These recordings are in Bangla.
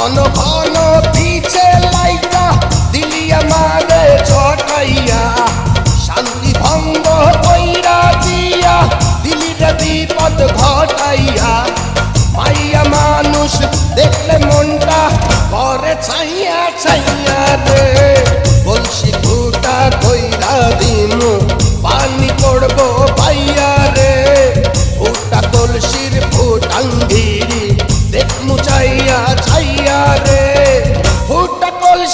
ঘন ঘন পিছে লাইকা, দিলি আমারে ছটাইয়া। শান্তি ভঙ্গ কইরা দিয়া, দিলি রে বিপদ ঘটাইয়া। মাইয়া মানুষ, দেখলে মনটা ঘরে ছাইয়া ছাইয়া।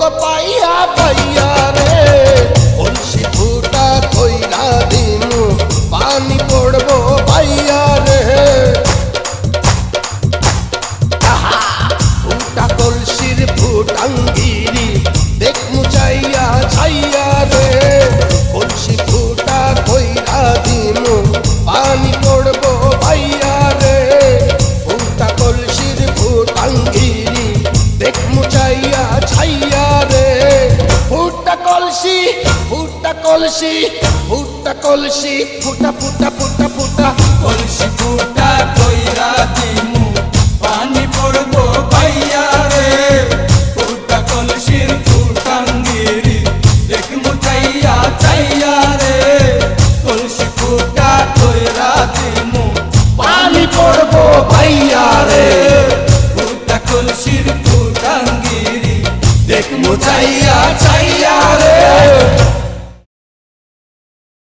তো পাইয়া পাইয়া রে। কলসি ফুটা কইরা দিনু, পানি পড়ব পাইয়া রে। ফুটা কলসির ফুটাঙ্গিরি দেখ মুচাইয়া ছাইয়া রে। কলসি ফুটা কইরা দিনু, পানি পড়ব পাইয়া রে। ফুটা কলসির ফুটাঙ্গিরি দেখ মুচাইয়া ছাইয়া কলসি ফুটা কলসি ফুটা কলসি ফুটা ফুটা ফুটা ফুটা।